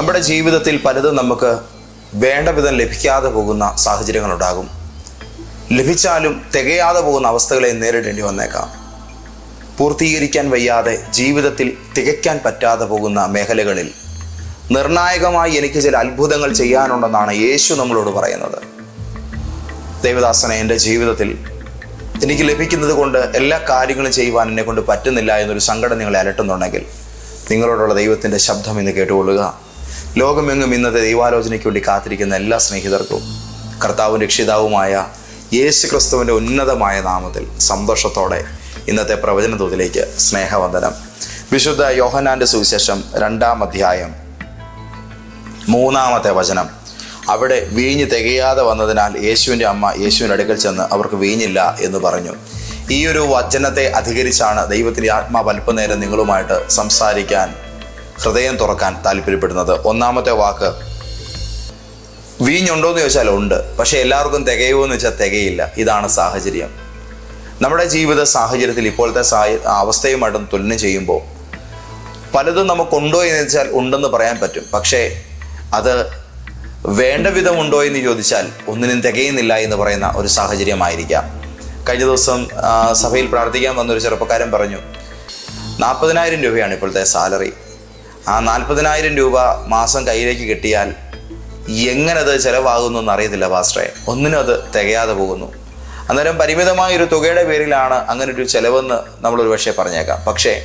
നമ്മുടെ ജീവിതത്തിൽ പലതും നമുക്ക് വേണ്ട വിധം ലഭിക്കാതെ പോകുന്ന സാഹചര്യങ്ങളുണ്ടാകും. ലഭിച്ചാലും തികയാതെ പോകുന്ന അവസ്ഥകളെ നേരിടേണ്ടി വന്നേക്കാം. പൂർത്തീകരിക്കാൻ വയ്യാതെ ജീവിതത്തിൽ തികയ്ക്കാൻ പറ്റാതെ പോകുന്ന മേഖലകളിൽ നിർണായകമായി എനിക്ക് ചില അത്ഭുതങ്ങൾ ചെയ്യാനുണ്ടെന്നാണ് യേശു നമ്മളോട് പറയുന്നത്. ദേവദാസനെ എന്റെ ജീവിതത്തിൽ എനിക്ക് ലഭിക്കുന്നത് കൊണ്ട് എല്ലാ കാര്യങ്ങളും ചെയ്യുവാൻ എന്നെ കൊണ്ട് പറ്റുന്നില്ല എന്നൊരു സങ്കടം നിങ്ങളെ അലട്ടുന്നുണ്ടെങ്കിൽ നിങ്ങളോടുള്ള ദൈവത്തിന്റെ ശബ്ദം ഇന്ന് കേട്ടുകൊള്ളുക. ലോകമെങ്ങും ഇന്നത്തെ ദൈവാലോചനയ്ക്ക് വേണ്ടി കാത്തിരിക്കുന്ന എല്ലാ സ്നേഹിതർക്കും കർത്താവും രക്ഷിതാവുമായ യേശു ക്രിസ്തുവിന്റെ ഉന്നതമായ നാമത്തിൽ സന്തോഷത്തോടെ ഇന്നത്തെ പ്രവചന തോതിലേക്ക് സ്നേഹവന്ദനം. വിശുദ്ധ യോഹനാന്റെ സുവിശേഷം രണ്ടാം അധ്യായം മൂന്നാമത്തെ വചനം. അവിടെ വീഞ്ഞ് തികയാതെ വന്നതിനാൽ യേശുവിന്റെ അമ്മ യേശുവിന്റെ അടുക്കൽ ചെന്ന് അവർക്ക് വീഞ്ഞില്ല എന്ന് പറഞ്ഞു. ഈ ഒരു വചനത്തെ അധികരിച്ചാണ് ദൈവത്തിന്റെ അല്പനേരം നിങ്ങളുമായിട്ട് സംസാരിക്കാൻ ഹൃദയം തുറക്കാൻ താല്പര്യപ്പെടുന്നത്. ഒന്നാമത്തെ വാക്ക് വീഞ്ഞുണ്ടോ എന്ന് ചോദിച്ചാൽ ഉണ്ട്. പക്ഷെ എല്ലാവർക്കും തികയുമോ എന്ന് വെച്ചാൽ തികയില്ല. ഇതാണ് സാഹചര്യം. നമ്മുടെ ജീവിത സാഹചര്യത്തിൽ ഇപ്പോഴത്തെ സാഹ- അവസ്ഥയുമായിട്ടും തുലനം ചെയ്യുമ്പോൾ പലതും നമുക്കുണ്ടോ എന്ന് വെച്ചാൽ ഉണ്ടെന്ന് പറയാൻ പറ്റും. പക്ഷേ അത് വേണ്ട വിധം ഉണ്ടോ എന്ന് ചോദിച്ചാൽ ഒന്നിനും തികയുന്നില്ല എന്ന് പറയുന്ന ഒരു സാഹചര്യമായിരിക്കാം. കഴിഞ്ഞ ദിവസം സഭയിൽ പ്രാർത്ഥിക്കാൻ വന്നൊരു ചെറുപ്പക്കാരൻ പറഞ്ഞു നാൽപ്പതിനായിരം രൂപയാണ് ഇപ്പോഴത്തെ സാലറി. ആ നാൽപ്പതിനായിരം രൂപ മാസം കയ്യിലേക്ക് കിട്ടിയാൽ എങ്ങനെ അത് ചിലവാകുന്നു എന്ന് അറിയത്തില്ല പാസ്റ്ററെ. ഒന്നിനും അത് തികയാതെ പോകുന്നു. അന്നേരം പരിമിതമായ ഒരു തുകയുടെ പേരിലാണ് അങ്ങനെ ഒരു ചിലവെന്ന് നമ്മളൊരു പക്ഷേ പറഞ്ഞേക്കാം. പക്ഷേ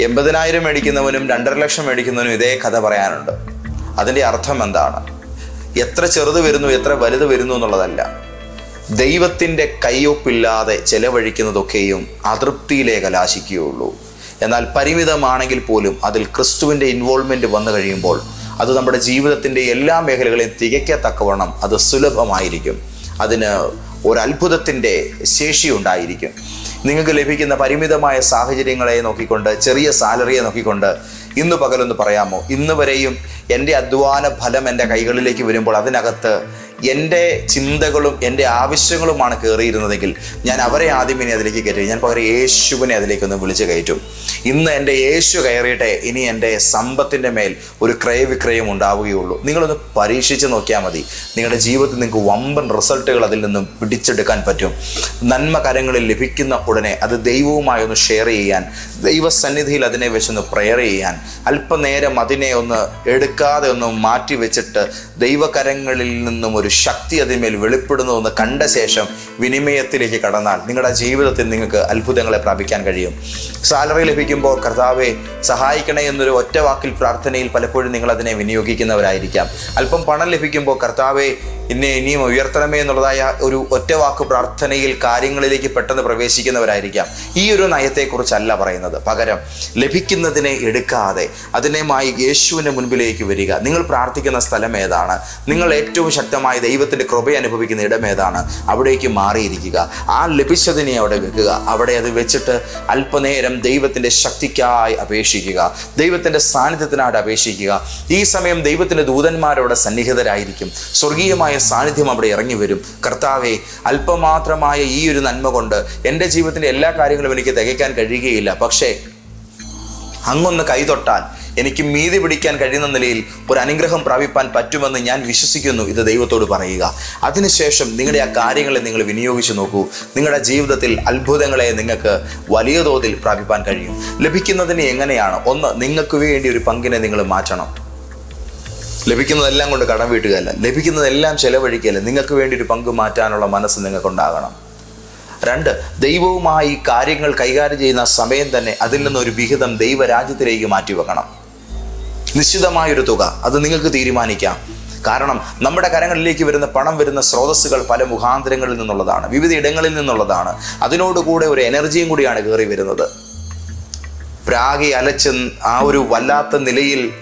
എൺപതിനായിരം മേടിക്കുന്നവനും രണ്ടര ലക്ഷം മേടിക്കുന്നവനും ഇതേ കഥ പറയാനുണ്ട്. അതിന്റെ അർത്ഥം എന്താണ്? എത്ര ചെറുത് വരുന്നു എത്ര വലുത് വരുന്നു എന്നുള്ളതല്ല. ദൈവത്തിന്റെ കയ്യൊപ്പില്ലാതെ ചെലവഴിക്കുന്നതൊക്കെയും അതൃപ്തിയിലേ കലാശിക്കുകയുള്ളൂ എന്നാൽ പരിമിതമാണെങ്കിൽ പോലും അതിൽ ക്രിസ്തുവിന്റെ ഇൻവോൾവ്മെന്റ് വന്നു കഴിയുമ്പോൾ അത് നമ്മുടെ ജീവിതത്തിന്റെ എല്ലാ മേഖലകളെയും തികയ്ക്കത്തക്കവണ്ണം അത് സുലഭമായിരിക്കും. അതിന് ഒരത്ഭുതത്തിന്റെ ശേഷിയുണ്ടായിരിക്കും നിങ്ങൾക്ക് ലഭിക്കുന്ന പരിമിതമായ സാഹചര്യങ്ങളെ നോക്കിക്കൊണ്ട് ചെറിയ സാലറിയെ നോക്കിക്കൊണ്ട് ഇന്ന് പകലൊന്ന് പറയാമോ? ഇന്ന് വരെയും എന്റെ അധ്വാന ഫലം എന്റെ കൈകളിലേക്ക് വരുമ്പോൾ അതിനകത്ത് എന്റെ ചിന്തകളും എന്റെ ആവശ്യങ്ങളുമാണ് കയറിയിരുന്നതെങ്കിൽ ഞാൻ അവരെ ആദ്യം ഇനി അതിലേക്ക് കയറ്റി. ഞാൻ പകരം യേശുവിനെ അതിലേക്കൊന്ന് വിളിച്ച് കയറ്റും. ഇന്ന് എന്റെ യേശു കയറിയിട്ടെ ഇനി എന്റെ സമ്പത്തിന്റെ മേൽ ഒരു ക്രയവിക്രയം ഉണ്ടാവുകയുള്ളൂ. നിങ്ങളൊന്ന് പരീക്ഷിച്ച് നോക്കിയാൽ മതി. നിങ്ങളുടെ ജീവിതത്തിൽ നിങ്ങൾക്ക് വമ്പൻ റിസൾട്ടുകൾ അതിൽ നിന്നും പിടിച്ചെടുക്കാൻ പറ്റും. നന്മ കരങ്ങളിൽ ലഭിക്കുന്ന ഉടനെ അത് ദൈവവുമായി ഒന്ന് ഷെയർ ചെയ്യാൻ ദൈവസന്നിധിയിൽ അതിനെ വെച്ചൊന്ന് പ്രെയർ ചെയ്യാൻ അല്പനേരം അതിനെ ഒന്ന് എടുക്കാതെ ഒന്ന് മാറ്റി വെച്ചിട്ട് ദൈവകരങ്ങളിൽ നിന്നും ഒരു ശക്തി അതിന്മേൽ വെളിപ്പെടുന്നു എന്ന് കണ്ട ശേഷം വിനിമയത്തിലേക്ക് കടന്നാൽ നിങ്ങളുടെ ജീവിതത്തിൽ നിങ്ങൾക്ക് അത്ഭുതങ്ങളെ പ്രാപിക്കാൻ കഴിയും. സാലറി ലഭിക്കുമ്പോൾ കർത്താവെ സഹായിക്കണേ എന്നൊരു ഒറ്റ വാക്കിൽ പ്രാർത്ഥനയിൽ പലപ്പോഴും നിങ്ങൾ അതിനെ വിനിയോഗിക്കുന്നവരായിരിക്കാം. അല്പം പണം ലഭിക്കുമ്പോൾ കർത്താവെ ഇന്നെ ഇനിയും ഉയർത്തണമേ എന്നുള്ളതായ ഒരു ഒറ്റ വാക്ക് പ്രാർത്ഥനയിൽ കാര്യങ്ങളിലേക്ക് പെട്ടെന്ന് പ്രവേശിക്കുന്നവരായിരിക്കാം. ഈ ഒരു നയത്തെക്കുറിച്ചല്ല പറയുന്നത്. പകരം ലഭിക്കുന്നതിനെ എടുക്കാതെ അതിനെമായി യേശുവിന്റെ മുൻപിലേക്ക് വരിക. നിങ്ങൾ പ്രാർത്ഥിക്കുന്ന സ്ഥലം ഏതാണ്? നിങ്ങൾ ഏറ്റവും ശക്തമായി ദൈവത്തിന്റെ കൃപ അനുഭവിക്കുന്ന ഇടം ഏതാണ്? അവിടേക്ക് മാറിയിരിക്കുക. ആ ലഭിച്ചതിനെ അവിടെ വെക്കുക. അവിടെ അത് വെച്ചിട്ട് അല്പനേരം ദൈവത്തിന്റെ ശക്തിക്കായി അപേക്ഷിക്കുക. ദൈവത്തിന്റെ സാന്നിധ്യത്തിനായിട്ട് അപേക്ഷിക്കുക. ഈ സമയം ദൈവത്തിന്റെ ദൂതന്മാരവിടെ സന്നിഹിതരായിരിക്കും. സ്വർഗീയമായ സാന്നിധ്യം അവിടെ ഇറങ്ങി വരും. കർത്താവെ അല്പമാത്രമായ ഈ ഒരു നന്മ കൊണ്ട് എന്റെ ജീവിതത്തിന്റെ എല്ലാ കാര്യങ്ങളും എനിക്ക് തികയ്ക്കാൻ കഴിയുകയില്ല. പക്ഷേ അങ്ങൊന്ന് കൈതൊട്ടാൽ എനിക്ക് മീതി പിടിക്കാൻ കഴിയുന്ന നിലയിൽ ഒരു അനുഗ്രഹം പ്രാപിപ്പാൻ പറ്റുമെന്ന് ഞാൻ വിശ്വസിക്കുന്നു ഇത് ദൈവത്തോട് പറയുക. അതിനുശേഷം നിങ്ങളുടെ ആ കാര്യങ്ങളെ നിങ്ങൾ വിനിയോഗിച്ച് നോക്കൂ. നിങ്ങളുടെ ജീവിതത്തിൽ അത്ഭുതങ്ങളെ നിങ്ങൾക്ക് വലിയ തോതിൽ പ്രാപിപ്പാൻ കഴിയും. ലഭിക്കുന്നതിന് എങ്ങനെയാണ്? ഒന്ന് നിങ്ങൾക്ക് വേണ്ടി ഒരു പങ്കിനെ നിങ്ങൾ മാറ്റണം. ലഭിക്കുന്നതെല്ലാം കൊണ്ട് കടം വീട്ടുകയല്ല. ലഭിക്കുന്നതെല്ലാം ചെലവഴിക്കുകയല്ല. നിങ്ങൾക്ക് വേണ്ടി ഒരു പങ്ക് മാറ്റാനുള്ള മനസ്സ് നിങ്ങൾക്കുണ്ടാകണം. രണ്ട് ദൈവവുമായി കാര്യങ്ങൾ കൈകാര്യം ചെയ്യുന്ന സമയം തന്നെ അതിൽ നിന്നൊരു വിഹിതം ദൈവരാജ്യത്തിലേക്ക് മാറ്റിവെക്കണം. നിശ്ചിതമായൊരു തുക. അത് നിങ്ങൾക്ക് തീരുമാനിക്കാം. കാരണം നമ്മുടെ കരങ്ങളിലേക്ക് വരുന്ന പണം വരുന്ന സ്രോതസ്സുകൾ പല മുഖാന്തരങ്ങളിൽ നിന്നുള്ളതാണ്. വിവിധ ഇടങ്ങളിൽ നിന്നുള്ളതാണ്. അതിനോടുകൂടെ ഒരു എനർജിയും കൂടിയാണ് കയറി വരുന്നത്. പ്രാഗി അലച്ച് ആ ഒരു വല്ലാത്ത നിലയിൽ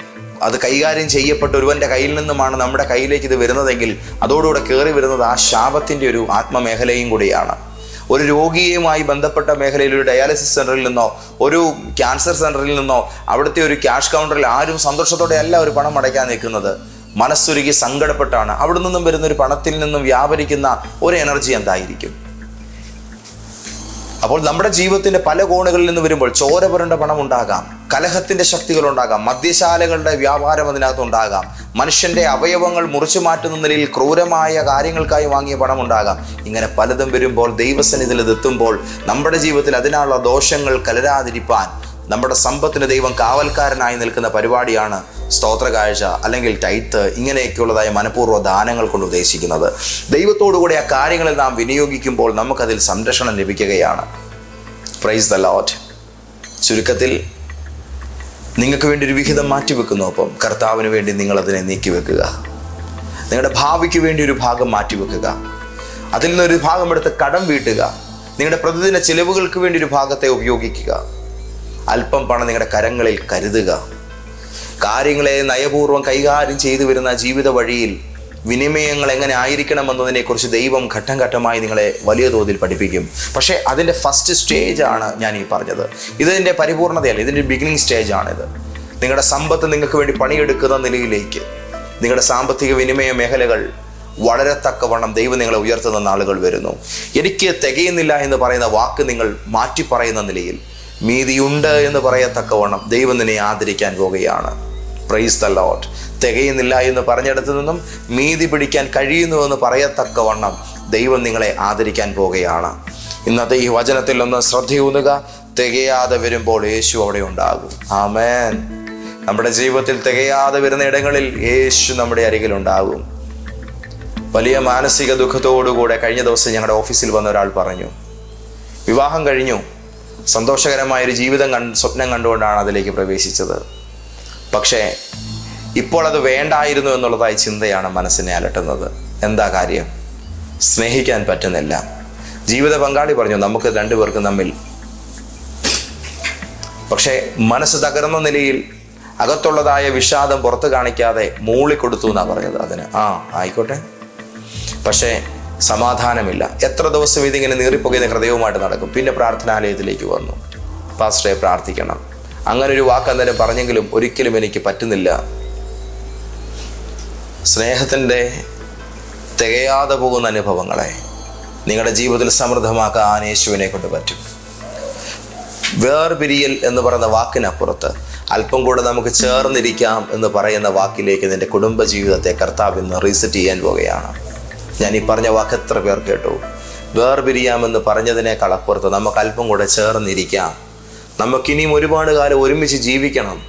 അത് കൈകാര്യം ചെയ്യപ്പെട്ട ഒരുവന്റെ കയ്യിൽ നിന്നുമാണ് നമ്മുടെ കയ്യിലേക്ക് ഇത് വരുന്നതെങ്കിൽ അതോടുകൂടെ കയറി വരുന്നത് ആ ശാപത്തിന്റെ ഒരു ആത്മമേഖലയും കൂടിയാണ്. ഒരു രോഗിയുമായി ബന്ധപ്പെട്ട മേഖലയിൽ ഒരു ഡയാലിസിസ് സെന്ററിൽ നിന്നോ ഒരു ക്യാൻസർ സെന്ററിൽ നിന്നോ അവിടുത്തെ ഒരു ക്യാഷ് കൗണ്ടറിൽ ആരും സന്തോഷത്തോടെ അല്ല ഒരു പണം അടയ്ക്കാൻ നിൽക്കുന്നത്. മനസ്സുരുകി സങ്കടപ്പെട്ടാണ്. അവിടെ നിന്നും വരുന്ന ഒരു പണത്തിൽ നിന്നും വ്യാപരിക്കുന്ന ഒരു എനർജി എന്തായിരിക്കും? അപ്പോൾ നമ്മുടെ ജീവിതത്തിന്റെ പല കോണുകളിൽ നിന്ന് വരുമ്പോൾ ചോര പുരണ്ട പണം ഉണ്ടാകാം കലഹത്തിന്റെ ശക്തികൾ ഉണ്ടാകാം മദ്യശാലകളുടെ വ്യാപാരം അതിനകത്ത് ഉണ്ടാകാം മനുഷ്യന്റെ അവയവങ്ങൾ മുറിച്ചു മാറ്റുന്ന നിലയിൽ ക്രൂരമായ കാര്യങ്ങൾക്കായി വാങ്ങിയ പണം ഉണ്ടാകാം. ഇങ്ങനെ പലതും വരുമ്പോൾ ദൈവസന്നിധിയിൽ ഇതെത്തുമ്പോൾ നമ്മുടെ ജീവിതത്തിൽ അതിനുള്ള ദോഷങ്ങൾ കലരാതിരിപ്പാൻ നമ്മുടെ സമ്പത്തിന് ദൈവം കാവൽക്കാരനായി നിൽക്കുന്ന പരിപാടിയാണ് സ്തോത്ര കാഴ്ച അല്ലെങ്കിൽ ടൈത്ത് ഇങ്ങനെയൊക്കെയുള്ളതായ മനഃപൂർവ ദാനങ്ങൾ കൊണ്ട് ഉദ്ദേശിക്കുന്നത്. ദൈവത്തോടുകൂടി ആ കാര്യങ്ങളിൽ നാം വിനിയോഗിക്കുമ്പോൾ നമുക്കതിൽ സംരക്ഷണം ലഭിക്കുകയാണ്. പ്രൈസ് ദ ലോട്ട് ചുരുക്കത്തിൽ നിങ്ങൾക്ക് വേണ്ടി ഒരു വിഹിതം മാറ്റിവെക്കുന്നു അപ്പം കർത്താവിന് വേണ്ടി നിങ്ങളതിനെ നീക്കിവെക്കുക. നിങ്ങളുടെ ഭാവിക്ക് വേണ്ടി ഒരു ഭാഗം മാറ്റിവെക്കുക. അതിൽ നിന്നൊരു ഭാഗം എടുത്ത് കടം വീട്ടുക. നിങ്ങളുടെ പ്രതിദിന ചിലവുകൾക്ക് വേണ്ടി ഒരു ഭാഗത്തെ ഉപയോഗിക്കുക. അല്പം പണം നിങ്ങളുടെ കരങ്ങളിൽ കരുതുക. കാര്യങ്ങളെ നയപൂർവം കൈകാര്യം ചെയ്തു വരുന്ന ജീവിത വഴിയിൽ വിനിമയങ്ങൾ എങ്ങനെ ആയിരിക്കണമെന്നതിനെക്കുറിച്ച് ദൈവം ഘട്ടം ഘട്ടമായി നിങ്ങളെ വലിയ തോതിൽ പഠിപ്പിക്കും. പക്ഷേ അതിന്റെ ഫസ്റ്റ് സ്റ്റേജ് ആണ് ഞാൻ ഈ പറഞ്ഞത്. ഇതിന്റെ പരിപൂർണതയല്ല ഇതിന്റെ ബിഗിനിങ് സ്റ്റേജ് ആണിത് നിങ്ങളുടെ സമ്പത്ത് നിങ്ങൾക്ക് വേണ്ടി പണിയെടുക്കുന്ന നിലയിലേക്ക് നിങ്ങളുടെ സാമ്പത്തിക വിനിമയ മേഖലകൾ വളരെ തക്കവണ്ണം ദൈവം നിങ്ങളെ ഉയർത്തുന്ന നാളുകൾ വരുന്നു. എനിക്ക് തികയുന്നില്ല എന്ന് പറയുന്ന വാക്ക് നിങ്ങൾ മാറ്റി പറയുന്ന നിലയിൽ മീതിയുണ്ട് എന്ന് പറയത്തക്കവണ്ണം ദൈവം നിന്നെ ആദരിക്കാൻ പോവുകയാണ്. പ്രൈസ് ദ ലോട്ട് തികയുന്നില്ല എന്ന് പറഞ്ഞിടത്തു നിന്നും മീതി പിടിക്കാൻ കഴിയുന്നുവെന്ന് പറയത്തക്കവണ്ണം ദൈവം നിങ്ങളെ ആദരിക്കാൻ പോവുകയാണ്. ഇന്നത്തെ ഈ വചനത്തിൽ ഒന്ന് ശ്രദ്ധയൂന്നുക. തികയാതെ വരുമ്പോൾ യേശു അവിടെ ഉണ്ടാകും. ആമേൻ. നമ്മുടെ ജീവിതത്തിൽ തികയാതെ വരുന്ന ഇടങ്ങളിൽ യേശു നമ്മുടെ അരികിൽ ഉണ്ടാകും. വലിയ മാനസിക ദുഃഖത്തോടുകൂടെ കഴിഞ്ഞ ദിവസം ഞങ്ങളുടെ ഓഫീസിൽ വന്ന ഒരാൾ പറഞ്ഞു. വിവാഹം കഴിഞ്ഞു. സന്തോഷകരമായൊരു ജീവിതം കണ്ട് സ്വപ്നം കണ്ടുകൊണ്ടാണ് അതിലേക്ക് പ്രവേശിച്ചത്. പക്ഷേ ഇപ്പോൾ അത് വേണ്ടായിരുന്നു എന്നുള്ളതായി ചിന്തയാണ് മനസ്സിനെ അലട്ടുന്നത്. എന്താ കാര്യം? സ്നേഹിക്കാൻ പറ്റുന്നില്ല. ജീവിത പങ്കാളി പറഞ്ഞു നമുക്ക് രണ്ടുപേർക്കും തമ്മിൽ. പക്ഷേ മനസ്സ് തകർന്ന നിലയിൽ അകത്തുള്ളതായ വിഷാദം പുറത്തു കാണിക്കാതെ മൂളിക്കൊടുത്തു എന്നാണ് പറഞ്ഞത് അതിന്. ആ ആയിക്കോട്ടെ. പക്ഷേ സമാധാനമില്ല. എത്ര ദിവസം ഇതിങ്ങനെ നീറിപ്പോകുന്ന ഹൃദയവുമായിട്ട് നടക്കും. പിന്നെ പ്രാർത്ഥനാലയത്തിലേക്ക് വന്നു. പാസ്റ്ററെ പ്രാർത്ഥിക്കണം. അങ്ങനെ ഒരു വാക്ക് അന്നേരം പറഞ്ഞെങ്കിലും ഒരിക്കലും എനിക്ക് പറ്റുന്നില്ല. സ്നേഹത്തിന്റെ തികയാതെ പോകുന്ന അനുഭവങ്ങളെ നിങ്ങളുടെ ജീവിതത്തിൽ സമൃദ്ധമാക്കാൻ യേശുവിനെ കൊണ്ട് പറ്റും. വേർപിരിയൽ എന്ന് പറയുന്ന വാക്കിനപ്പുറത്ത് അല്പം കൂടെ നമുക്ക് ചേർന്നിരിക്കാം എന്ന് പറയുന്ന വാക്കിലേക്ക് നിന്റെ കുടുംബ ജീവിതത്തെ കർത്താവ് ഇന്ന് റീസെറ്റ് ചെയ്യാൻ പോവുകയാണ്. ഞാൻ ഈ പറഞ്ഞ വാക്ക് എത്ര പേർ കേട്ടു? വേർപിരിയാമെന്ന് പറഞ്ഞതിനേക്കാൾ അപ്പുറത്ത് നമുക്ക് അല്പം കൂടെ ചേർന്നിരിക്കാം. നമുക്കിനിയും ഒരുപാട് കാലം ഒരുമിച്ച് ജീവിക്കണം.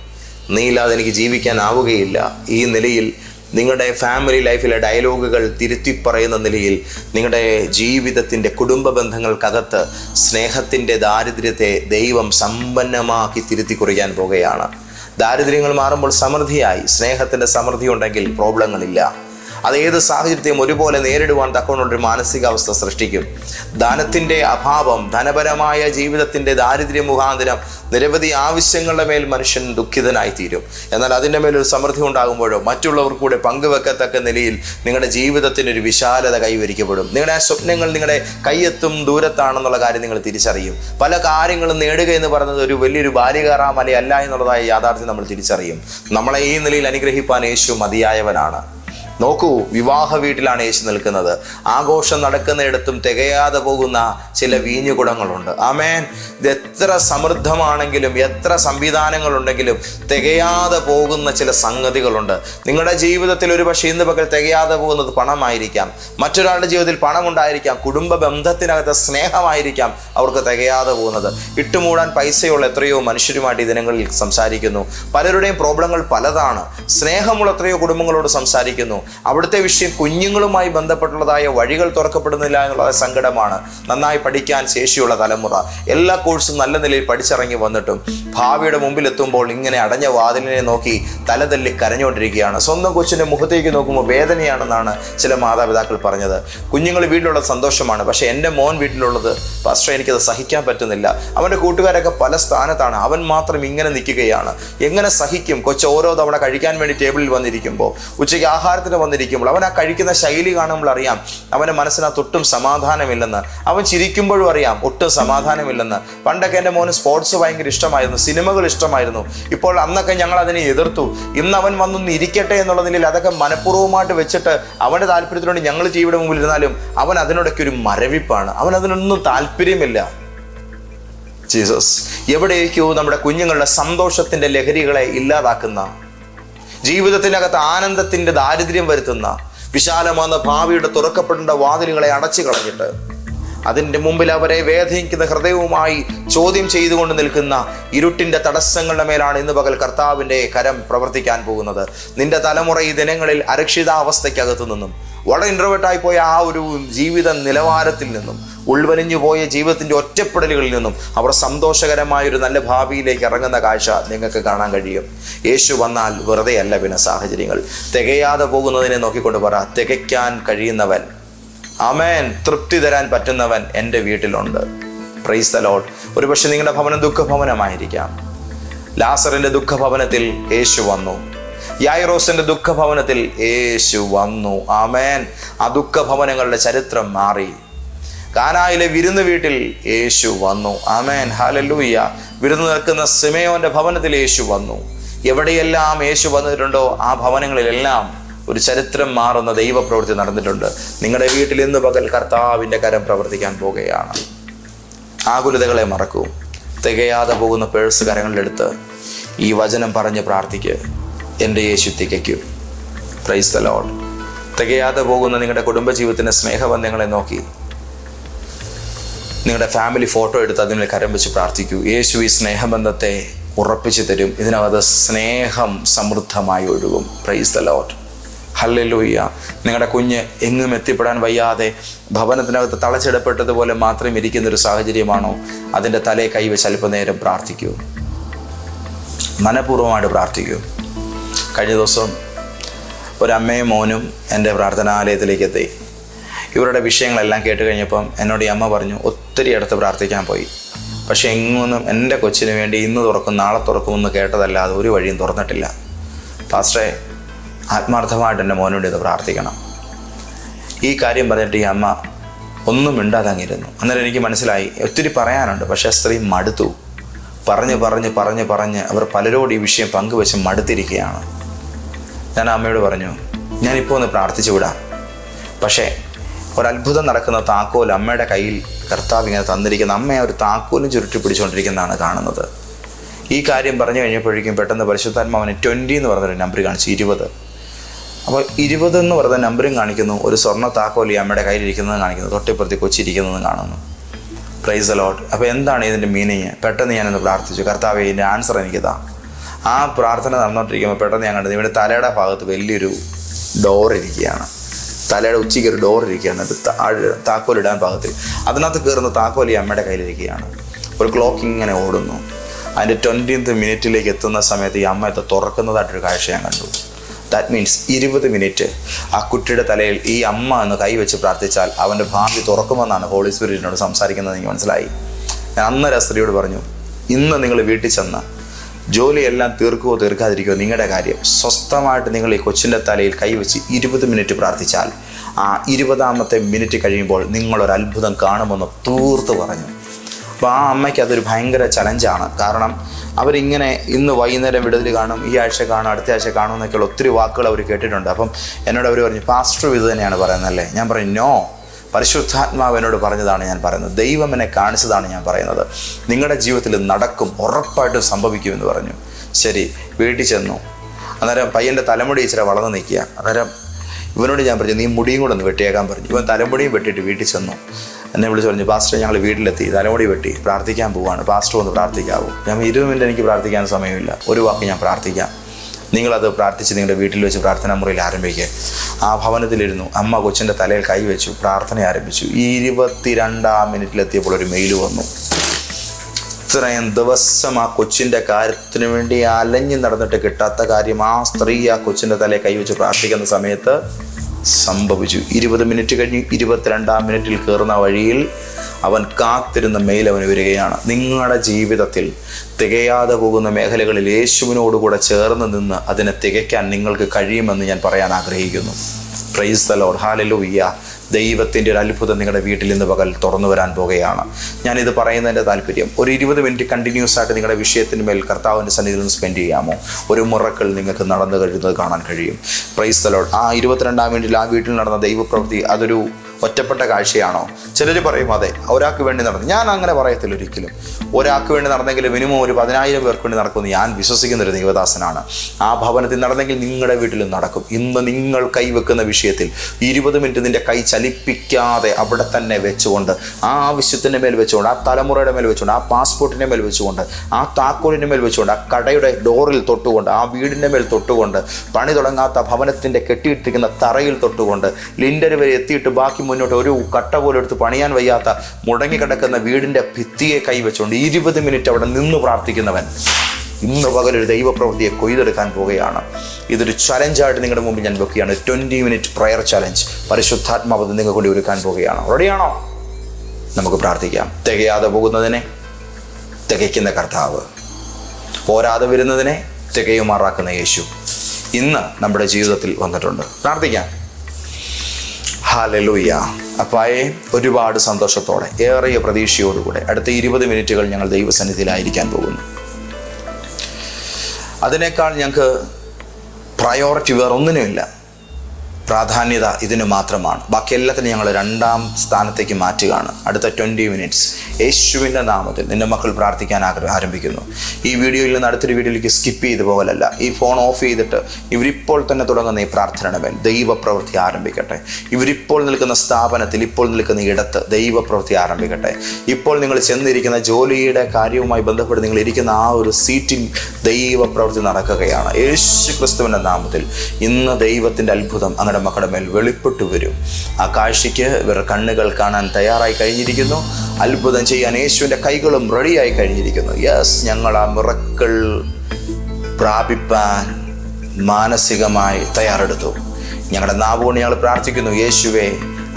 നീയില്ലാതെ എനിക്ക് ജീവിക്കാനാവുകയില്ല. ഈ നിലയിൽ നിങ്ങളുടെ ഫാമിലി ലൈഫിലെ ഡയലോഗുകൾ തിരുത്തി പറയുന്ന നിലയിൽ നിങ്ങളുടെ ജീവിതത്തിന്റെ കുടുംബ ബന്ധങ്ങൾക്കകത്ത് സ്നേഹത്തിന്റെ ദാരിദ്ര്യത്തെ ദൈവം സമ്പന്നമാക്കി തിരുത്തി കുറിക്കാൻ പോകുകയാണ്. ദാരിദ്ര്യങ്ങൾ മാറുമ്പോൾ സമൃദ്ധിയായി. സ്നേഹത്തിന്റെ സമൃദ്ധി ഉണ്ടെങ്കിൽ പ്രോബ്ലങ്ങളില്ല. അത് ഏത് സാഹചര്യത്തെയും ഒരുപോലെ നേരിടുവാൻ തക്കവണ്ണൊരു മാനസികാവസ്ഥ സൃഷ്ടിക്കും. ധനത്തിന്റെ അഭാവം ധനപരമായ ജീവിതത്തിന്റെ ദാരിദ്ര്യ മുഖാന്തരം നിരവധി ആവശ്യങ്ങളുടെ മേൽ മനുഷ്യൻ ദുഃഖിതനായി തീരും എന്നാൽ അതിന്റെ മേലൊരു സമൃദ്ധി ഉണ്ടാകുമ്പോഴോ മറ്റുള്ളവർ കൂടെ പങ്കുവെക്കത്തക്ക നിലയിൽ നിങ്ങളുടെ ജീവിതത്തിന് ഒരു വിശാലത കൈവരിക്കപ്പെടും. നിങ്ങളുടെ ആ സ്വപ്നങ്ങൾ നിങ്ങളുടെ കയ്യെത്തും ദൂരത്താണെന്നുള്ള കാര്യം നിങ്ങൾ തിരിച്ചറിയും. പല കാര്യങ്ങളും നേടുക എന്ന് പറയുന്നത് ഒരു വലിയൊരു ബാലികാറാമലയല്ല എന്നുള്ളതായ യാഥാർത്ഥ്യം നമ്മൾ തിരിച്ചറിയും. നമ്മളെ ഈ നിലയിൽ അനുഗ്രഹിപ്പാൻ യേശു മതിയായവനാണ്. നോക്കൂ വിവാഹ വീട്ടിലാണ് യേശു നിൽക്കുന്നത്. ആഘോഷം നടക്കുന്നിടത്തും തികയാതെ പോകുന്ന ചില വീഞ്ഞുകുടങ്ങളുണ്ട്. ആമേൻ. ഇത് എത്ര സമൃദ്ധമാണെങ്കിലും എത്ര സംവിധാനങ്ങളുണ്ടെങ്കിലും തികയാതെ പോകുന്ന ചില സംഗതികളുണ്ട്. നിങ്ങളുടെ ജീവിതത്തിൽ ഒരു പക്ഷേ ഇന്ന് പകൽ തികയാതെ പോകുന്നത് പണമായിരിക്കാം. മറ്റൊരാളുടെ ജീവിതത്തിൽ പണം ഉണ്ടായിരിക്കാം കുടുംബ ബന്ധത്തിനകത്ത് സ്നേഹമായിരിക്കാം അവർക്ക് തികയാതെ പോകുന്നത്. ഇട്ടുമൂടാൻ പൈസയുള്ള എത്രയോ മനുഷ്യരുമായിട്ട് ഈ ദിനങ്ങളിൽ സംസാരിക്കുന്നു. പലരുടെയും പ്രോബ്ലങ്ങൾ പലതാണ്. സ്നേഹമുള്ള എത്രയോ കുടുംബങ്ങളോട് സംസാരിക്കുന്നു. അവിടുത്തെ വിഷയം കുഞ്ഞുങ്ങളുമായി ബന്ധപ്പെട്ടുള്ളതായ വഴികൾ തുറക്കപ്പെടുന്നില്ല എന്നുള്ള സങ്കടമാണ്. നന്നായി പഠിക്കാൻ ശേഷിയുള്ള തലമുറ. എല്ലാ കോഴ്സും നല്ല നിലയിൽ പഠിച്ചിറങ്ങി വന്നിട്ടും ഭാവിയുടെ മുമ്പിൽ എത്തുമ്പോൾ ഇങ്ങനെ അടഞ്ഞ വാതിലിനെ നോക്കി തലതല്ലി കരഞ്ഞുകൊണ്ടിരിക്കുകയാണ്. സ്വന്തം കൊച്ചിന്റെ മുഖത്തേക്ക് നോക്കുമ്പോൾ വേദനയാണെന്നാണ് ചില മാതാപിതാക്കൾ പറഞ്ഞത്. കുഞ്ഞുങ്ങൾ വീട്ടിലുള്ള സന്തോഷമാണ്. പക്ഷേ എന്റെ മോൻ വീട്ടിലുള്ളത് പക്ഷേ എനിക്കത് സഹിക്കാൻ പറ്റുന്നില്ല. അവന്റെ കൂട്ടുകാരൊക്കെ പല സ്ഥാനത്താണ്. അവൻ മാത്രം ഇങ്ങനെ നിൽക്കുകയാണ്. എങ്ങനെ സഹിക്കും? കൊച്ചു ഓരോ തവണ കഴിക്കാൻ വേണ്ടി ടേബിളിൽ വന്നിരിക്കുമ്പോൾ ഉച്ചയ്ക്ക് ആഹാരത്തിന് വന്നിരിക്കുമ്പോൾ അവൻ ആ കഴിക്കുന്ന ശൈലി കാണുമ്പോൾ അറിയാം അവന്റെ മനസ്സിനകത്ത് ഒട്ടും സമാധാനമില്ലെന്ന്. അവൻ ചിരിക്കുമ്പോഴും അറിയാം ഒട്ടും സമാധാനമില്ലെന്ന്. പണ്ടൊക്കെ എന്റെ മോന് സ്പോർട്സ് ഭയങ്കര ഇഷ്ടമായിരുന്നു സിനിമകൾ ഇഷ്ടമായിരുന്നു. ഇപ്പോൾ അന്നൊക്കെ ഞങ്ങൾ അതിനെ എതിർത്തു. ഇന്ന് അവൻ വന്നൊന്ന് ഇരിക്കട്ടെ എന്നുള്ള നിലയിൽ അതൊക്കെ മനഃപൂർവമായിട്ട് വെച്ചിട്ട് അവന്റെ താല്പര്യത്തിനോട് ഞങ്ങൾ ടിവിയുടെ മുമ്പിൽ ഇരുന്നാലും അവൻ അതിനോടൊക്കെ ഒരു മരവിപ്പാണ്. അവൻ അതിനൊന്നും താല്പര്യമില്ല. ജീസസ് എവിടേക്കോ നമ്മുടെ കുഞ്ഞുങ്ങളുടെ സന്തോഷത്തിന്റെ ലഹരികളെ ഇല്ലാതാക്കുന്ന ജീവിതത്തിനകത്ത് ആനന്ദത്തിന്റെ ദാരിദ്ര്യം വരുത്തുന്ന വിശാലമാകുന്ന ഭാവിയുടെ തുറക്കപ്പെടേണ്ട വാതിലുകളെ അടച്ചു കളഞ്ഞിട്ട് അതിന്റെ മുമ്പിൽ അവരെ വേദനിക്കുന്ന ഹൃദയവുമായി ചോദ്യം ചെയ്തുകൊണ്ട് നിൽക്കുന്ന ഇരുട്ടിന്റെ തടസ്സങ്ങളുടെ മേലാണ് ഇന്ന് പകൽ കർത്താവിന്റെ കരം പ്രവർത്തിക്കാൻ പോകുന്നത്. നിന്റെ തലമുറ ഈ ദിനങ്ങളിൽ അരക്ഷിതാവസ്ഥയ്ക്കകത്തു നിന്നും വളരെ ഇൻട്രോവേർട്ടായി പോയ ആ ഒരു ജീവിത നിലവാരത്തിൽ നിന്നും ഉൾവലിഞ്ഞു പോയ ജീവിതത്തിന്റെ ഒറ്റപ്പെടലുകളിൽ നിന്നും അവർ സന്തോഷകരമായ ഒരു നല്ല ഭാവിയിലേക്ക് ഇറങ്ങുന്ന കാഴ്ച നിങ്ങൾക്ക് കാണാൻ കഴിയും. യേശു വന്നാൽ വെറുതെ അല്ല പിന്നെ സാഹചര്യങ്ങൾ. തികയാതെ പോകുന്നതിനെ നോക്കിക്കൊണ്ട് പറ തികയ്ക്കാൻ കഴിയുന്നവൻ അമേൻ തൃപ്തി തരാൻ പറ്റുന്നവൻ എന്റെ വീട്ടിലുണ്ട്. പ്രൈസ് ദ ലോഡ് ഒരുപക്ഷെ നിങ്ങളുടെ ഭവനം ദുഃഖഭവനമായിരിക്കാം. ലാസറിന്റെ ദുഃഖഭവനത്തിൽ യേശു വന്നു. യായിറോസിന്റെ ദുഃഖഭവനത്തിൽ യേശു വന്നു. ആമേൻ. ആ ദുഃഖഭവനങ്ങളുടെ ചരിത്രം മാറി. കാനായിലെ വിരുന്ന് വീട്ടിൽ യേശു വന്നു. ആമേൻ. ഹാലല്ലൂയ്യ വിരുന്ന് നിൽക്കുന്ന സിമയോന്റെ ഭവനത്തിൽ യേശു വന്നു. എവിടെയെല്ലാം യേശു വന്നിട്ടുണ്ടോ ആ ഭവനങ്ങളിലെല്ലാം ഒരു ചരിത്രം മാറുന്ന ദൈവപ്രവൃത്തി നടന്നിട്ടുണ്ട്. നിങ്ങളുടെ വീട്ടിൽ ഇന്ന് പകൽ കർത്താവിന്റെ കരം പ്രവർത്തിക്കാൻ പോകുകയാണ്. ആകുലതകളെ മറക്കൂ. തികയാതെ പോകുന്ന പേഴ്സ് കരങ്ങളിലെടുത്ത് ഈ വചനം പറഞ്ഞ് പ്രാർത്ഥിക്ക്. എന്റെ യേശു തികയ്ക്കും. പ്രൈസ് ദ ലോഡ് തികയാതെ പോകുന്ന നിങ്ങളുടെ കുടുംബജീവിതത്തിന്റെ സ്നേഹബന്ധങ്ങളെ നോക്കി. നിങ്ങളുടെ ഫാമിലി ഫോട്ടോ എടുത്ത് അതിന് കരം വെച്ച് പ്രാർത്ഥിക്കൂ. യേശു ഈ സ്നേഹബന്ധത്തെ ഉറപ്പിച്ചു തരും. ഇതിനകത്ത് സ്നേഹം സമൃദ്ധമായി ഒഴുകും. പ്രൈസ് ദ ലോട്ട് ഹല്ലലൂയ്യ നിങ്ങളുടെ കുഞ്ഞ് എങ്ങും എത്തിപ്പെടാൻ വയ്യാതെ ഭവനത്തിനകത്ത് തളച്ചിടപ്പെട്ടതുപോലെ മാത്രം ഇരിക്കുന്ന ഒരു സാഹചര്യമാണോ? അതിന്റെ തലയെ കൈവച്ച് അല്പനേരം പ്രാർത്ഥിക്കൂ. മനഃപൂർവമായിട്ട് പ്രാർത്ഥിക്കൂ. കഴിഞ്ഞ ദിവസം ഒരമ്മയും മോനും എന്റെ പ്രാർത്ഥനാലയത്തിലേക്ക് എത്തി ഇവരുടെ വിഷയങ്ങളെല്ലാം കേട്ട് കഴിഞ്ഞപ്പം എന്നോട് ഈ അമ്മ പറഞ്ഞു ഒത്തിരി അടുത്ത് പ്രാർത്ഥിക്കാൻ പോയി. പക്ഷേ എങ്ങൊന്നും എന്റെ കൊച്ചിന് വേണ്ടി ഇന്ന് തുറക്കും നാളെ തുറക്കുമെന്ന് കേട്ടതല്ലാതെ ഒരു വഴിയും തുറന്നിട്ടില്ല. പാസ്റ്ററെ ആത്മാർത്ഥമായിട്ട് എന്റെ മോനോട് ഇത് പ്രാർത്ഥിക്കണം. ഈ കാര്യം പറഞ്ഞിട്ട് ഈ അമ്മ ഒന്നും മിണ്ടാതെ അങ്ങിരുന്നു. അന്നേരം എനിക്ക് മനസ്സിലായി ഒത്തിരി പറയാനുണ്ട് പക്ഷേ സ്ത്രീ മടുത്തു. പറഞ്ഞ് പറഞ്ഞ് പറഞ്ഞ് പറഞ്ഞ് അവർ പലരോട് ഈ വിഷയം പങ്കുവെച്ച് മടുത്തിരിക്കുകയാണ്. ഞാൻ അമ്മയോട് പറഞ്ഞു ഞാനിപ്പോൾ ഒന്ന് പ്രാർത്ഥിച്ചു വിടാം. പക്ഷേ ഒരത്ഭുതം നടക്കുന്ന താക്കോൽ അമ്മയുടെ കയ്യിൽ കർത്താവ് ഇങ്ങനെ തന്നിരിക്കുന്ന. അമ്മയെ ഒരു താക്കോലും ചുരുട്ടി പിടിച്ചുകൊണ്ടിരിക്കുന്നതാണ് കാണുന്നത്. ഈ കാര്യം പറഞ്ഞു കഴിഞ്ഞപ്പോഴേക്കും പെട്ടെന്ന് പരിശുദ്ധാത്മാവിന് ട്വന്റി എന്ന് പറഞ്ഞൊരു നമ്പർ കാണിച്ചു ഇരുപത്. അപ്പോൾ ഇരുപത് എന്ന് പറഞ്ഞ നമ്പറും കാണിക്കുന്നു ഒരു സ്വർണ താക്കോൽ ഈ അമ്മയുടെ കയ്യിലിരിക്കുന്നത് കാണിക്കുന്നു തൊട്ടിപ്പുറത്തി കൊച്ചിരിക്കുന്നതും കാണുന്നു. പ്രൈസ് അലോട്ട് അപ്പോൾ എന്താണ് ഇതിന്റെ മീനിങ് പെട്ടെന്ന് ഞാനൊന്ന് പ്രാർത്ഥിച്ചു. കർത്താവ് ഇതിന്റെ ആൻസർ എനിക്കിതാ. ആ പ്രാർത്ഥന നടന്നുകൊണ്ടിരിക്കുമ്പോൾ പെട്ടെന്ന് ഞാൻ കണ്ടത് ഇവിടെ തലയുടെ ഭാഗത്ത് വലിയൊരു ഡോർ ഇരിക്കുകയാണ്. തലയുടെ ഉച്ചയ്ക്ക് ഒരു ഡോർ ഇരിക്കുകയാണ്. താക്കോലിടാൻ ഭാഗത്ത്. അതിനകത്ത് കയറുന്ന താക്കോൽ ഈ അമ്മയുടെ കയ്യിലിരിക്കുകയാണ് ഒരു ക്ലോക്ക് ഇങ്ങനെ ഓടുന്നു. അതിന്റെ ട്വന്റീൻത്ത് മിനിറ്റിലേക്ക് എത്തുന്ന സമയത്ത് ഈ അമ്മ ഇത് തുറക്കുന്നതായിട്ടൊരു കാഴ്ച ഞാൻ കണ്ടു. ദാറ്റ് മീൻസ് ഇരുപത് മിനിറ്റ് ആ കുട്ടിയുടെ തലയിൽ ഈ അമ്മ എന്ന് കൈവച്ച് പ്രാർത്ഥിച്ചാൽ അവന്റെ ഭാവി തുറക്കുമെന്നാണ് ഹോളി സ്പിരിറ്റിനോട് സംസാരിക്കുന്നത്. എനിക്ക് മനസ്സിലായി. ഞാൻ അന്നേരം സ്ത്രീയോട് പറഞ്ഞു ഇന്ന് നിങ്ങൾ വീട്ടിൽ ചെന്ന് ജോലിയെല്ലാം തീർക്കുമോ തീർക്കാതിരിക്കുമോ നിങ്ങളുടെ കാര്യം സ്വസ്ഥമായിട്ട് നിങ്ങൾ ഈ കൊച്ചിന്റെ തലയിൽ കൈവച്ച് ഇരുപത് മിനിറ്റ് പ്രാർത്ഥിച്ചാൽ ആ ഇരുപതാമത്തെ മിനിറ്റ് കഴിയുമ്പോൾ നിങ്ങളൊരു അത്ഭുതം കാണുമെന്ന് തൂർത്ത് പറഞ്ഞു. അപ്പോൾ ആ അമ്മയ്ക്ക് അതൊരു ഭയങ്കര ചലഞ്ചാണ് കാരണം അവരിങ്ങനെ ഇന്ന് വൈകുന്നേരം വിടുതൽ കാണും ഈ ആഴ്ച കാണും അടുത്ത ആഴ്ച കാണും എന്നൊക്കെയുള്ള ഒത്തിരി വാക്കുകൾ അവർ കേട്ടിട്ടുണ്ട്. അപ്പം എന്നോട് അവർ പറഞ്ഞു പാസ്റ്റർ ഇത് തന്നെയാണ് പറയുന്നത് അല്ലേ? ഞാൻ പറഞ്ഞു നോ പരിശുദ്ധാത്മാവ് എന്നോട് പറഞ്ഞതാണ് ഞാൻ പറയുന്നത്. ദൈവം എന്നെ കാണിച്ചതാണ് ഞാൻ പറയുന്നത്. നിങ്ങളുടെ ജീവിതത്തിൽ നടക്കും ഉറപ്പായിട്ടും സംഭവിക്കുമെന്ന് പറഞ്ഞു. ശരി വീട്ടിൽ ചെന്നു. അന്നേരം പയ്യന്റെ തലമുടി ഇച്ചിരി വളർന്നു നിൽക്കുക. അന്നേരം ഇവനോട് ഞാൻ പറഞ്ഞു നീ മുടിയും കൂടെ ഒന്ന് വെട്ടിയേക്കാൻ പറഞ്ഞു. ഇവൻ തലമുടിയും വെട്ടിയിട്ട് വീട്ടിൽ ചെന്നു. എന്നെ വിളിച്ച് പറഞ്ഞു പാസ്റ്റർ ഞങ്ങൾ വീട്ടിലെത്തി. തലമുടി വെട്ടി. പ്രാർത്ഥിക്കാൻ പോവാണ്. പാസ്റ്റർ ഒന്ന് പ്രാർത്ഥിക്കാവൂ. ഞാൻ ഇരുപത് മിനിറ്റ് എനിക്ക് പ്രാർത്ഥിക്കാൻ സമയമില്ല. ഒരു വാക്ക് ഞാൻ പ്രാർത്ഥിക്കാം. നിങ്ങളത് പ്രാർത്ഥിച്ച് നിങ്ങളുടെ വീട്ടിൽ വെച്ച് പ്രാർത്ഥനാ മുറിയിൽ ആരംഭിക്കുക. ആ ഭവനത്തിലിരുന്നു. അമ്മ കൊച്ചിന്റെ തലയിൽ കൈവച്ചു പ്രാർത്ഥന ആരംഭിച്ചു. ഇരുപത്തിരണ്ടാം മിനിറ്റിലെത്തിയപ്പോൾ ഒരു മെയിൽ വന്നു. ഇത്രയും ദിവസം ആ കൊച്ചിന്റെ കാര്യത്തിന് വേണ്ടി അലഞ്ഞു നടന്നിട്ട് കിട്ടാത്ത കാര്യം ആ സ്ത്രീ ആ കൊച്ചിന്റെ തലയെ കൈവച്ച് പ്രാർത്ഥിക്കുന്ന സമയത്ത് സംഭവിച്ചു. ഇരുപത് മിനിറ്റ് കഴിഞ്ഞ് ഇരുപത്തിരണ്ടാം മിനിറ്റിൽ കയറുന്ന വഴിയിൽ അവൻ കാത്തിരുന്ന മേൽ അവന് വരികയാണ്. നിങ്ങളുടെ ജീവിതത്തിൽ തികയാതെ പോകുന്ന മേഖലകളിൽ യേശുവിനോടുകൂടെ ചേർന്ന് നിന്ന് അതിനെ തികയ്ക്കാൻ നിങ്ങൾക്ക് കഴിയുമെന്ന് ഞാൻ പറയാൻ ആഗ്രഹിക്കുന്നു. പ്രൈസ് ലോഡ് ഹാലലൂയ്യ ദൈവത്തിന്റെ ഒരു അത്ഭുതം നിങ്ങളുടെ വീട്ടിൽ ഇന്ന് പകൽ തുറന്നു വരാൻ പോകുകയാണ്. ഞാനിത് പറയുന്നതിന്റെ താല്പര്യം ഒരു ഇരുപത് മിനിറ്റ് കണ്ടിന്യൂസ് ആയിട്ട് നിങ്ങളുടെ വിഷയത്തിന് മേൽ കർത്താവിന്റെ സന്നിധിയിൽ നിന്ന് സ്പെൻഡ് ചെയ്യാമോ? ഒരു മുറക്കൾ നിങ്ങൾക്ക് നടന്നു കഴിയുന്നത് കാണാൻ കഴിയും. പ്രൈസ് ലോഡ് ആ ഇരുപത്തിരണ്ടാം മിനിറ്റിൽ ആ വീട്ടിൽ നടന്ന ദൈവപ്രവൃത്തി അതൊരു ഒറ്റപ്പെട്ട കാഴ്ചയാണോ? ചിലർ പറയും അതെ ഒരാൾക്ക് വേണ്ടി നടന്നു. ഞാൻ അങ്ങനെ പറയത്തില്ല ഒരിക്കലും. ഒരാൾക്ക് വേണ്ടി നടന്നെങ്കിൽ മിനിമം ഒരു പതിനായിരം പേർക്ക് വേണ്ടി നടക്കുമെന്ന് ഞാൻ വിശ്വസിക്കുന്ന ഒരു ദൈവദാസനാണ്. ആ ഭവനത്തിൽ നടന്നെങ്കിൽ നിങ്ങളുടെ വീട്ടിലും നടക്കും. ഇന്ന് നിങ്ങൾ കൈവെക്കുന്ന വിഷയത്തിൽ ഇരുപത് മിനിറ്റ് നിന്റെ കൈ ചലിപ്പിക്കാതെ അവിടെ തന്നെ വെച്ചുകൊണ്ട് ആ ആവശ്യത്തിന്റെ മേൽ വെച്ചുകൊണ്ട് ആ തലമുറയുടെ മേൽ വെച്ചുകൊണ്ട് ആ പാസ്പോർട്ടിന്റെ മേൽ വെച്ചുകൊണ്ട് ആ താക്കോലിന്റെ മേൽ വെച്ചുകൊണ്ട് ആ കടയുടെ ഡോറിൽ തൊട്ടുകൊണ്ട് ആ വീടിന്റെ മേൽ തൊട്ടുകൊണ്ട് പണി തുടങ്ങാത്ത ഭവനത്തിന്റെ കെട്ടിയിട്ടിരിക്കുന്ന തറയിൽ തൊട്ടുകൊണ്ട് ലിൻഡർ വരെ എത്തിയിട്ട് ബാക്കി മുന്നോട്ട് ഒരു കട്ട പോലും എടുത്ത് പണിയാൻ വയ്യാത്ത മുടങ്ങിക്കിടക്കുന്ന വീടിന്റെ ഭിത്തിയെ കൈവച്ചുകൊണ്ട് ഇരുപത് മിനിറ്റ് അവിടെ നിന്ന് പ്രാർത്ഥിക്കുന്നവൻ ഇന്ന് പകലൊരു ദൈവപ്രവൃത്തിയെ കൊയ്തെടുക്കാൻ പോവുകയാണ്. ഇതൊരു ചലഞ്ചായിട്ട് നിങ്ങളുടെ മുമ്പിൽ ഞാൻ വെക്കുകയാണ്. ട്വന്റി മിനിറ്റ് പ്രയർ ചലഞ്ച് പരിശുദ്ധാത്മാവത് നിങ്ങൾ കൊണ്ട് ഒരുക്കാൻ പോവുകയാണ്. റെഡിയാണോ നമുക്ക് പ്രാർത്ഥിക്കാം. തികയാതെ പോകുന്നതിനെ തികയ്ക്കുന്ന കർത്താവ്. പോരാതെ വരുന്നതിനെ തികയുമാറാക്കുന്ന യേശു ഇന്ന് നമ്മുടെ ജീവിതത്തിൽ വന്നിട്ടുണ്ട്. പ്രാർത്ഥിക്കാം. ഹാലലൂയ. അപ്പായെ ഒരുപാട് സന്തോഷത്തോടെ ഏറിയ പ്രതീക്ഷയോടുകൂടെ അടുത്ത ഇരുപത് മിനിറ്റുകൾ ഞങ്ങൾ ദൈവസന്നിധിയിലായിരിക്കാൻ പോകുന്നു. അതിനേക്കാൾ ഞങ്ങൾക്ക് പ്രയോറിറ്റി വേറൊന്നിനുമില്ല. പ്രാധാന്യത ഇതിന് മാത്രമാണ്. ബാക്കി എല്ലാത്തിനും ഞങ്ങൾ രണ്ടാം സ്ഥാനത്തേക്ക് മാറ്റുകയാണ്. അടുത്ത ട്വന്റി മിനിറ്റ്സ് യേശുവിന്റെ നാമത്തിൽ നിന്റെ മക്കൾ പ്രാർത്ഥിക്കാൻ ആഗ്രഹം ആരംഭിക്കുന്നു. ഈ വീഡിയോയിൽ നിന്ന് അടുത്തൊരു വീഡിയോയിലേക്ക് സ്കിപ്പ് ചെയ്ത് പോകലല്ല. ഈ ഫോൺ ഓഫ് ചെയ്തിട്ട് ഇവരിപ്പോൾ തന്നെ തുടങ്ങുന്ന ഈ പ്രാർത്ഥനയുടെ മേൽ ദൈവപ്രവൃത്തി ആരംഭിക്കട്ടെ. ഇവരിപ്പോൾ നിൽക്കുന്ന സ്ഥാപനത്തിൽ ഇപ്പോൾ നിൽക്കുന്ന ഇടത്ത് ദൈവപ്രവൃത്തി ആരംഭിക്കട്ടെ. ഇപ്പോൾ നിങ്ങൾ ചെന്നിരിക്കുന്ന ജോലിയുടെ കാര്യവുമായി ബന്ധപ്പെട്ട് നിങ്ങൾ ഇരിക്കുന്ന ആ ഒരു സീറ്റിൽ ദൈവപ്രവൃത്തി നടക്കുകയാണ്. യേശു ക്രിസ്തുവിന്റെ നാമത്തിൽ ഇന്ന് ദൈവത്തിന്റെ അത്ഭുതം അങ്ങയുടെ മക്കളുടെ മേൽ വെളിപ്പെട്ടു വരും. ആ കാഴ്ചയ്ക്ക് ഇവരുടെ കണ്ണുകൾ കാണാൻ തയ്യാറായി കഴിഞ്ഞിരിക്കുന്നു. അത്ഭുതം ചെയ്യാൻ യേശുവിന്റെ കൈകളും റെഡിയായി കഴിഞ്ഞിരിക്കുന്നു. യെസ് ഞങ്ങൾ ആ മിറക്കൾ പ്രാപിപ്പാൻ മാനസികമായി തയ്യാറെടുത്തു. ഞങ്ങളുടെ നാവുകൊണ്ട് ഞങ്ങൾ പ്രാർത്ഥിക്കുന്നു. യേശുവെ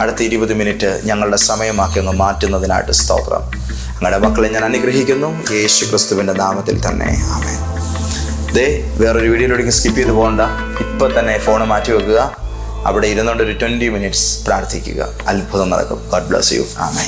അടുത്ത ഇരുപത് മിനിറ്റ് ഞങ്ങളുടെ സമയമാക്കി ഒന്ന് മാറ്റുന്നതിനായിട്ട് സ്തോത്രം. ഞങ്ങളുടെ മക്കളെ ഞാൻ അനുഗ്രഹിക്കുന്നു. യേശു ക്രിസ്തുവിന്റെ നാമത്തിൽ തന്നെ. ആമേ ദേ വേറൊരു വീഡിയോയിലൂടെ സ്കിപ്പ് ചെയ്ത് പോകണ്ട. ഇപ്പം തന്നെ ഫോൺ മാറ്റി വെക്കുക. അവിടെ ഇരുന്നുകൊണ്ട് ഒരു ട്വന്റി മിനിറ്റ്സ് പ്രാർത്ഥിക്കുക. അത്ഭുതം നടക്കും. ഗോഡ് ബ്ലസ് യു ആമേ